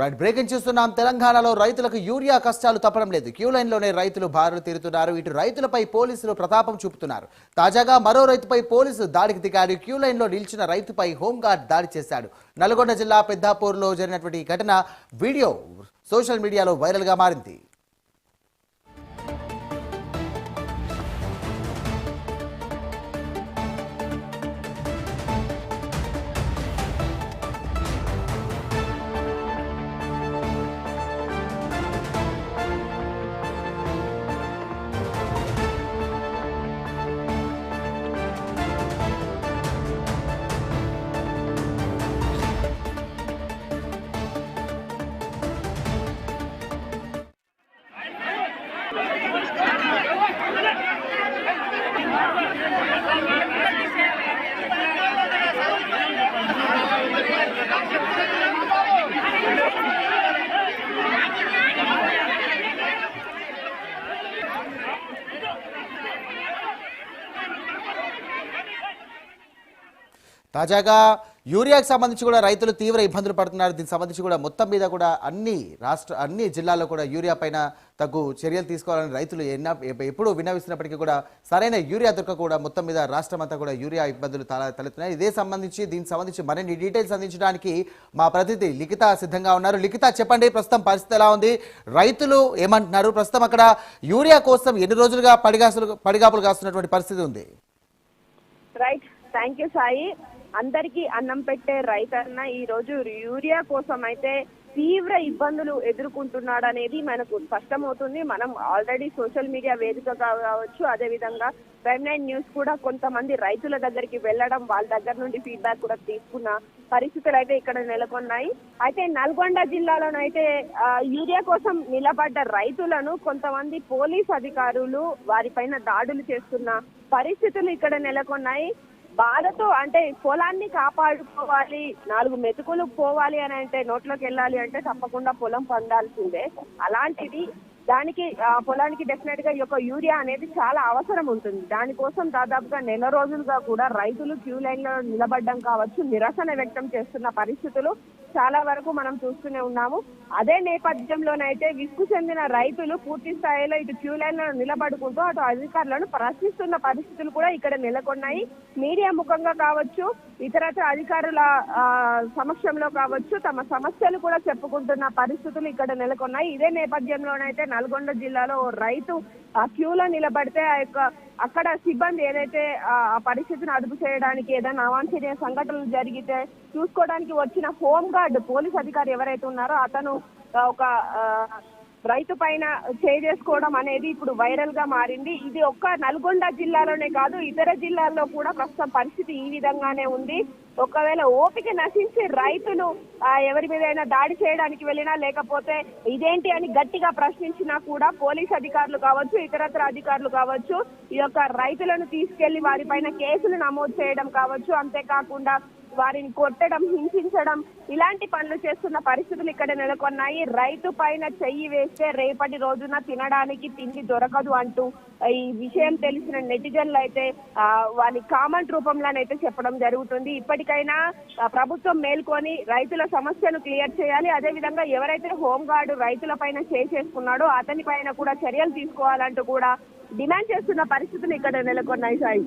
Right breaking చూస్తున్నాం. తెలంగాణలో రైతులకు యూరియా కష్టాలు తప్పడం లేదు. క్యూ లైన్లోనే రైతులు బారులు తీరుతున్నారు. ఇటు రైతులపై పోలీసులు ప్రతాపం చూపుతున్నారు. తాజాగా మరో రైతుపై పోలీసులు దాడికి దిగారు క్యూ లైన్లో నిలిచిన రైతుపై హోంగార్డ్ దాడి చేశాడు. నల్గొండ జిల్లా పెద్దాపూర్లో జరిగినటువంటి ఈ ఘటన వీడియో సోషల్ మీడియాలో వైరల్గా మారింది. తాజాగా యూరియాకి సంబంధించి కూడా రైతులు తీవ్ర ఇబ్బందులు పడుతున్నారు. దీనికి సంబంధించి కూడా మొత్తం మీద కూడా అన్ని రాష్ట్ర అన్ని జిల్లాల్లో కూడా యూరియా పైన తగు చర్యలు తీసుకోవాలని రైతులు ఎన్న ఎప్పుడూ విన్నవిస్తున్నప్పటికీ కూడా సరైన యూరియా దొరక కూడా మొత్తం మీద రాష్ట్రం అంతా కూడా యూరియా ఇబ్బందులు తల తలెత్తున్నాయి. ఇదే సంబంధించి దీనికి సంబంధించి మరిన్ని డీటెయిల్స్ అందించడానికి మా ప్రతినిధి లిఖిత సిద్ధంగా ఉన్నారు. లిఖిత చెప్పండి ప్రస్తుతం పరిస్థితి ఎలా ఉంది? రైతులు ఏమంటున్నారు? ప్రస్తుతం అక్కడ యూరియా కోసం ఎన్ని రోజులుగా పడిగాసులు పడిగాపులు కాస్తున్నటువంటి పరిస్థితి ఉంది? రైట్. Thank you Sai. అందరికీ అన్నం పెట్టే రైతన్న ఈ రోజు యూరియా కోసం అయితే తీవ్ర ఇబ్బందులు ఎదుర్కొంటున్నాడు అనేది మనకు స్పష్టమవుతుంది. మనం ఆల్రెడీ సోషల్ మీడియా వేదిక కావచ్చు అదే విధంగా ప్రైమ్ నైన్ న్యూస్ కూడా కొంతమంది రైతుల దగ్గరికి వెళ్ళడం వాళ్ళ దగ్గర నుండి ఫీడ్బ్యాక్ కూడా తీసుకున్న పరిస్థితులు అయితే ఇక్కడ నెలకొన్నాయి. అయితే నల్గొండ జిల్లాలోనైతే యూరియా కోసం నిలబడ్డ రైతులను కొంతమంది పోలీస్ అధికారులు వారిపైన దాడులు చేస్తున్న పరిస్థితులు ఇక్కడ నెలకొన్నాయి. బాధతో అంటే పొలాన్ని కాపాడుకోవాలి నాలుగు మెతుకులు పోవాలి అని అంటే నోట్లోకి వెళ్ళాలి అంటే తప్పకుండా పొలం పొందాల్సిందే అలాంటిది దానికి పొలానికి డెఫినెట్గా ఈ యొక్క యూరియా అనేది చాలా అవసరం ఉంటుంది. దానికోసం దాదాపుగా నెల రోజులుగా కూడా రైతులు క్యూ లైన్లో నిలబడ్డం కావచ్చు నిరసన వ్యక్తం చేస్తున్న పరిస్థితులు చాలా వరకు మనం చూస్తూనే ఉన్నాము. అదే నేపథ్యంలోనైతే విసుగు చెందిన రైతులు పూర్తి స్థాయిలో ఇటు క్యూ లైన్లో నిలబడుకుంటూ అటు అధికారులను ప్రశ్నిస్తున్న పరిస్థితులు కూడా ఇక్కడ నెలకొన్నాయి. మీడియా ముఖంగా కావచ్చు ఇతరత్ర అధికారుల సమక్షంలో కావచ్చు తమ సమస్యలు కూడా చెప్పుకుంటున్న పరిస్థితులు ఇక్కడ నెలకొన్నాయి. ఇదే నేపథ్యంలోనైతే నల్గొండ జిల్లాలో ఓ రైతు ఆ క్యూలో నిలబడితే ఆ యొక్క అక్కడ సిబ్బంది ఏదైతే ఆ పరిస్థితిని అదుపు చేయడానికి ఏదైనా అవాంఛనీయ సంఘటనలు జరిగితే చూసుకోవడానికి వచ్చిన హోమ్ గార్డ్ పోలీస్ అధికారి ఎవరైతే ఉన్నారో అతను ఒక రైతు పైన చేసుకోవడం అనేది ఇప్పుడు వైరల్గా మారింది. ఇది ఒక్క నల్గొండ జిల్లాలోనే కాదు ఇతర జిల్లాల్లో కూడా ప్రస్తుతం పరిస్థితి ఈ విధంగానే ఉంది. ఒకవేళ ఓపిక నశించి రైతులు ఎవరి మీదైనా దాడి చేయడానికి వెళ్ళినా లేకపోతే ఇదేంటి అని గట్టిగా ప్రశ్నించినా కూడా పోలీస్ అధికారులు కావచ్చు ఇతరత్ర అధికారులు కావచ్చు ఈ యొక్క రైతులను తీసుకెళ్ళి వారిపైన కేసులు నమోదు చేయడం కావచ్చు అంతేకాకుండా వారిని కొట్టడం హింసించడం ఇలాంటి పనులు చేస్తున్న పరిస్థితులు ఇక్కడ నెలకొన్నాయి. రైతు పైన చెయ్యి వేస్తే రేపటి రోజున తినడానికి తిండి దొరకదు అంటూ ఈ విషయం తెలిసిన నెటిజన్లు అయితే ఆ, వారి కామెంట్ రూపంలోనైతే చెప్పడం జరుగుతుంది. ఇప్పటికైనా ప్రభుత్వం మేల్కొని రైతుల సమస్యను క్లియర్ చేయాలి. అదే విధంగా ఎవరైతే హోంగార్డు రైతుల పైన చేసేసుకున్నాడో అతని పైన కూడా చర్యలు తీసుకోవాలంటూ కూడా డిమాండ్ చేస్తున్న పరిస్థితులు ఇక్కడ నెలకొన్నాయి సాయి.